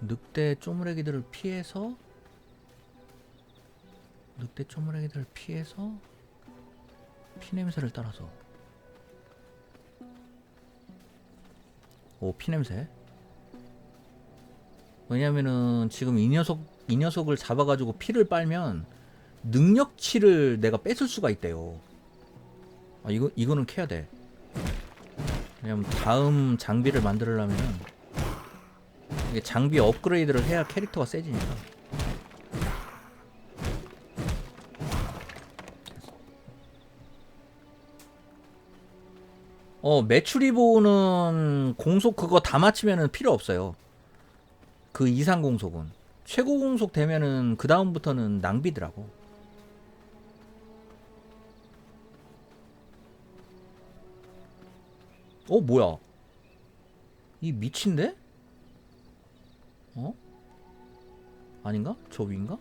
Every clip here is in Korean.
늑대 쪼무레기들을 피해서 늑대 쪼무레기들을 피해서 피냄새를 따라서 오 피냄새 왜냐면은 지금 이 녀석 이 녀석을 잡아가지고 피를 빨면 능력치를 내가 뺏을 수가 있대요. 아 이거 이거는 캐야 돼. 왜냐면 다음 장비를 만들려면 이게 장비 업그레이드를 해야 캐릭터가 세지니까. 어 매출이 보는 공속 그거 다 맞추면은 필요 없어요. 그 이상 공속은 최고 공속 되면은 그 다음부터는 낭비더라고. 어 뭐야? 이 미친데? 어? 아닌가? 저 위인가?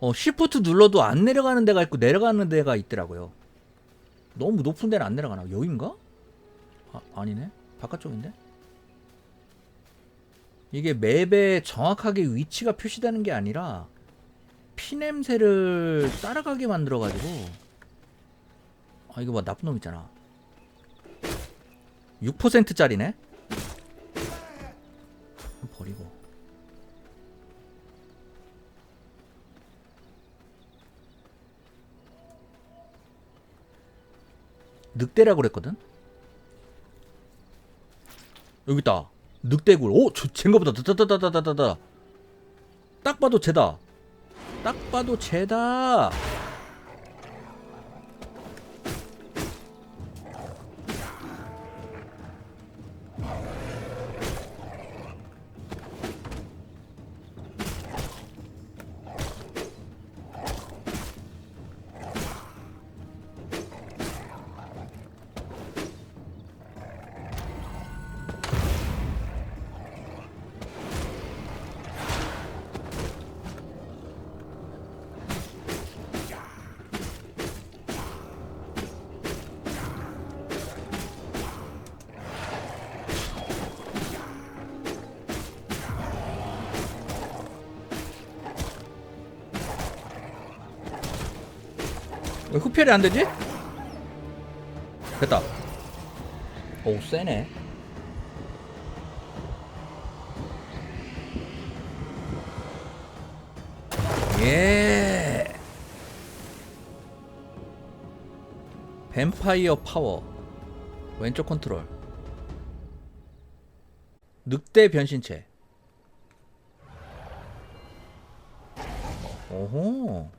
어 시프트 눌러도 안 내려가는 데가 있고 내려가는 데가 있더라고요. 너무 높은 데는 안 내려가나? 여긴가? 아, 아니네. 바깥쪽인데? 이게 맵에 정확하게 위치가 표시되는 게 아니라 피 냄새를 따라가게 만들어가지고 아 이거 봐 나쁜 놈 있잖아 6%짜리네 늑대라고 그랬거든? 여기 있다. 늑대굴. 오! 저 쟤인가보다. 다다다다다다다. 딱 봐도 쟤다. 딱 봐도 쟤다 왜 흡혈이 안 되지? 됐다. 오, 세네. 예. 뱀파이어 파워. 왼쪽 컨트롤. 늑대 변신체. 오호.